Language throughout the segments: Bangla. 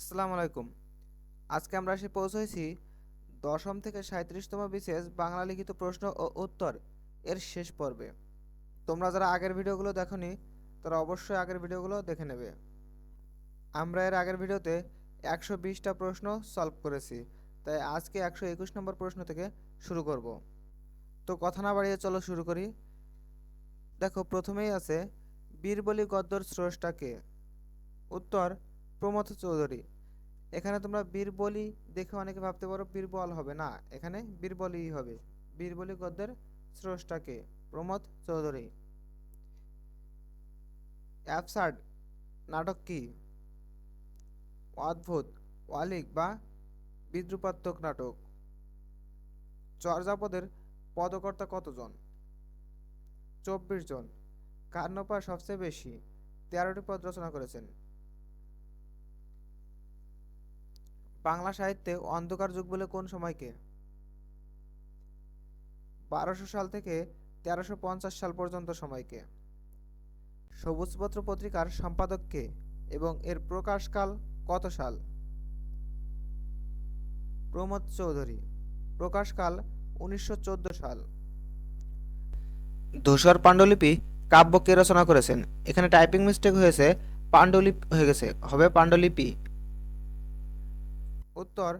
আসসালামু আলাইকুম। আজকে আমরা এসে পৌঁছেছি দশম থেকে সাঁত্রিশতম বিশেষ বাংলা লিখিত প্রশ্ন ও উত্তর এর শেষ পর্বে। তোমরা যারা আগের ভিডিওগুলো দেখোনি, তারা অবশ্যই আগের ভিডিওগুলো দেখে নেবে। আমরা এর আগের ভিডিওতে একশো বিশটা প্রশ্ন সলভ করেছি, তাই আজকে একশো একুশ নম্বর প্রশ্ন থেকে শুরু করব। তো কথা না বাড়িয়ে চলো শুরু করি। দেখো, প্রথমেই আছে, বীরবলি গদ্যর স্রষ্টাকে উত্তর প্রমথ চৌধুরী। এখানে তোমরা বীরবলি দেখে অনেকে ভাবতে পারো বীরবল হবে। না, এখানে বীরবলই হবে। বীরবলি গদ্যের স্রষ্টাকে, প্রমথ চৌধুরী। অ্যাবসার্ড নাটক কি? অদ্ভুত ওয়ালিক বা বিদ্রুপাত্মক নাটক। চর্যাপদের পদকর্তা কতজন? চব্বিশ জন। কার্নপা সবচেয়ে বেশি? তেরোটি পদ রচনা করেছেন। বাংলা সাহিত্যে অন্ধকার যুগ বলে কোন সময়কে বারোশো সাল থেকে তেরোশো পঞ্চাশ সাল পর্যন্ত সময়কে সবুজপত্র পত্রিকার সম্পাদক কে এবং এর প্রকাশকাল কত সাল? প্রমোদ চৌধুরী, প্রকাশকাল উনিশশো চোদ্দ সাল। ধূসর পাণ্ডুলিপি কাব্য কে রচনা করেছেন। এখানে টাইপিং মিস্টেক হয়েছে, পাণ্ডুলিপি হয়ে গেছে। হবে পাণ্ডুলিপি। উত্তর,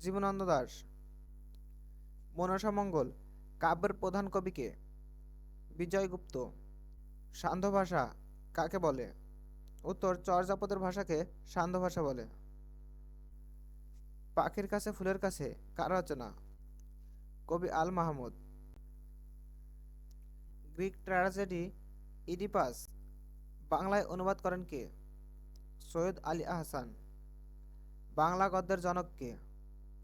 জীবনানন্দ দাস। মনসা মঙ্গল, কাব্যের প্রধান কবি কে? বিজয়গুপ্ত সান্ধ্য ভাষা কাকে বলে? উত্তর, চর্যাপদের ভাষাকে সান্ধ্য ভাষা বলে। পাখির কাছে, ফুলের কাছে কার রচনা? কবি Al Mahmud. Greek tragedy Oedipus বাংলায় অনুবাদ করেন কে? সৈয়দ আলী আহসান। বাংলা গদ্যের জনক কে?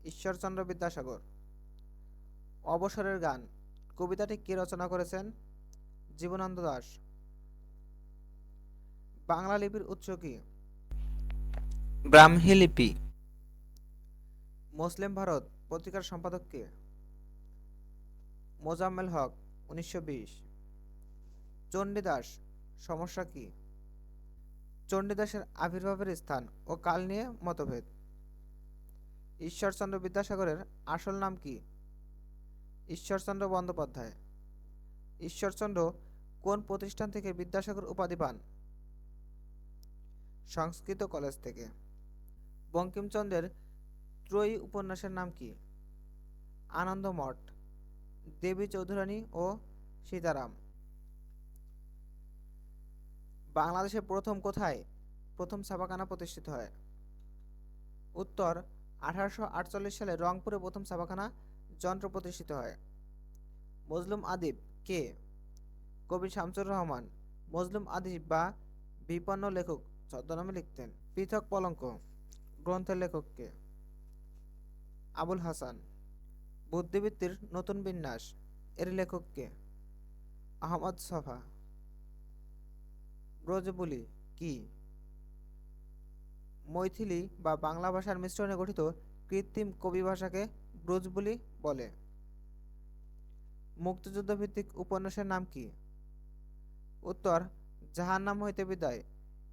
ঈশ্বরচন্দ্র বিদ্যাসাগর। অবসরের গান। কবিতাটি কে রচনা করেছেন? জীবনানন্দ দাস। বাংলা লিপির উৎস কি? ব্রাহ্মী লিপি। মুসলিম ভারত পত্রিকার সম্পাদক কে? মোজাম্মেল হক, উনিশশো বিশ। চণ্ডীদাস সমস্যা কি? চণ্ডীদাসের আবির্ভাবের স্থান ও কাল নিয়ে মতভেদ। ঈশ্বরচন্দ্র বিদ্যাসাগরের আসল নাম কি? ঈশ্বরচন্দ্র বন্দ্যোপাধ্যায়। ঈশ্বরচন্দ্র কোন প্রতিষ্ঠান থেকে বিদ্যাসাগর উপাধি পান? সংস্কৃত কলেজ থেকে। বঙ্কিমচন্দ্রের ত্রয়ী উপন্যাসের নাম কি? আনন্দমঠ দেবী চৌধুরানী ও সীতারাম। বাংলাদেশে প্রথম কোথায় প্রথম ছাপাখানা প্রতিষ্ঠিত হয়? উত্তর আঠারোশো আটচল্লিশ সালে রংপুরে প্রথম ছাপাখানা যন্ত্র প্রতিষ্ঠিত হয়। মজলুম আদিব কে? কবি শামসুর রহমান। মজলুম আদিব বা বিপন্ন লেখক ছদ্মনামে লিখতেন। পৃথক পলঙ্ক। গ্রন্থের লেখককে আবুল হাসান। বুদ্ধিবৃত্তির নতুন বিন্যাস। এর লেখককে আহমদ সফা। ব্রজবুলি। কি? মৈথিলি বা বাংলা ভাষার মিশ্রণে গঠিত কৃত্রিম কবি ভাষাকে ব্রজবুলি বলে। মুক্তিযুদ্ধ ভিত্তিক উপন্যাসের নাম কি? উত্তর যাহার নাম হইতে বিদায়।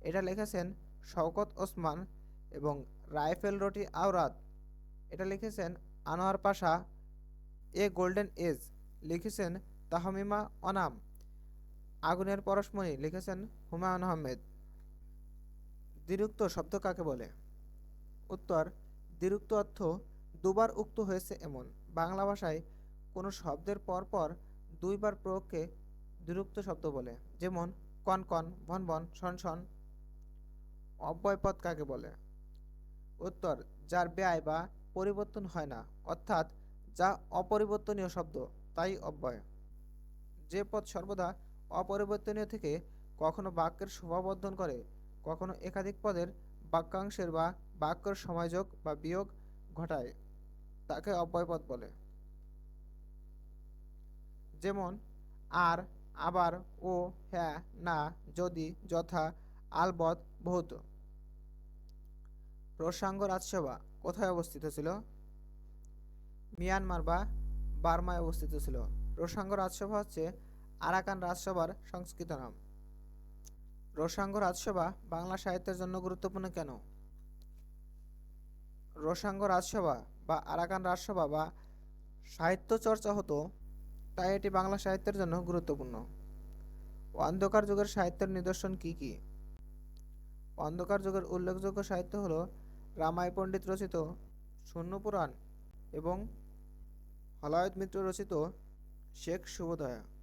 এটা লিখেছেন শওকত ওসমান এবং রাইফেল রোটি আওরাত। এটা লিখেছেন Anwar Pasha, A Golden Age. লিখেছেন তাহমিমা অনাম আগুনের পরশমণি লিখেছেন হুমায়ুন আহমেদ। দ্বিরুক্ত শব্দ কাকে বলে? উত্তর, দ্বিরুক্ত অর্থ দুবার উক্ত হয়েছে এমন। বাংলা ভাষায় কোনো শব্দের পরপর দুইবার প্রয়োগকে দ্বিরুক্ত শব্দ বলে, যেমন কন কন, ভন ভন, শন শন। অব্যয়পদ কাকে বলে? উত্তর, যার ব্যয় বা পরিবর্তন হয় না, অর্থাৎ যা অপরিবর্তনীয় শব্দ, তাই অব্যয়। যে পদ সর্বদা অপরিবর্তনীয় থেকে কখনো বাক্যের শোভাবর্ধন করে কখনো একাধিক পদের বাক্যাংশের বা বাক্যের সমাযোগ বা বিয়োগ ঘটায়, তাকে অব্যয়পদ বলে। যেমন, আর, আবার, ও হ্যাঁ না, যদি, যথা আলবত বহুত প্রসাঙ্গ রাজসভা কোথায় অবস্থিত ছিল? মিয়ানমার বা বার্মায় অবস্থিত ছিল। প্রসাঙ্গ রাজসভা হচ্ছে আরাকান রাজসভার সংস্কৃত নাম। রসাঙ্গ রাজসভা বাংলা সাহিত্যের জন্য গুরুত্বপূর্ণ কেন? রোসাঙ্গ রাজসভা বা আরাকান রাজসভা বা সাহিত্য চর্চা হতো, তাই এটি বাংলা সাহিত্যের জন্য গুরুত্বপূর্ণ। অন্ধকার যুগের সাহিত্যের নিদর্শন কি কি? অন্ধকার যুগের উল্লেখযোগ্য সাহিত্য হল রামায় পণ্ডিত রচিত শূন্য পুরাণ এবং হলায়ত মিত্র রচিত শেখ শুভদয়া।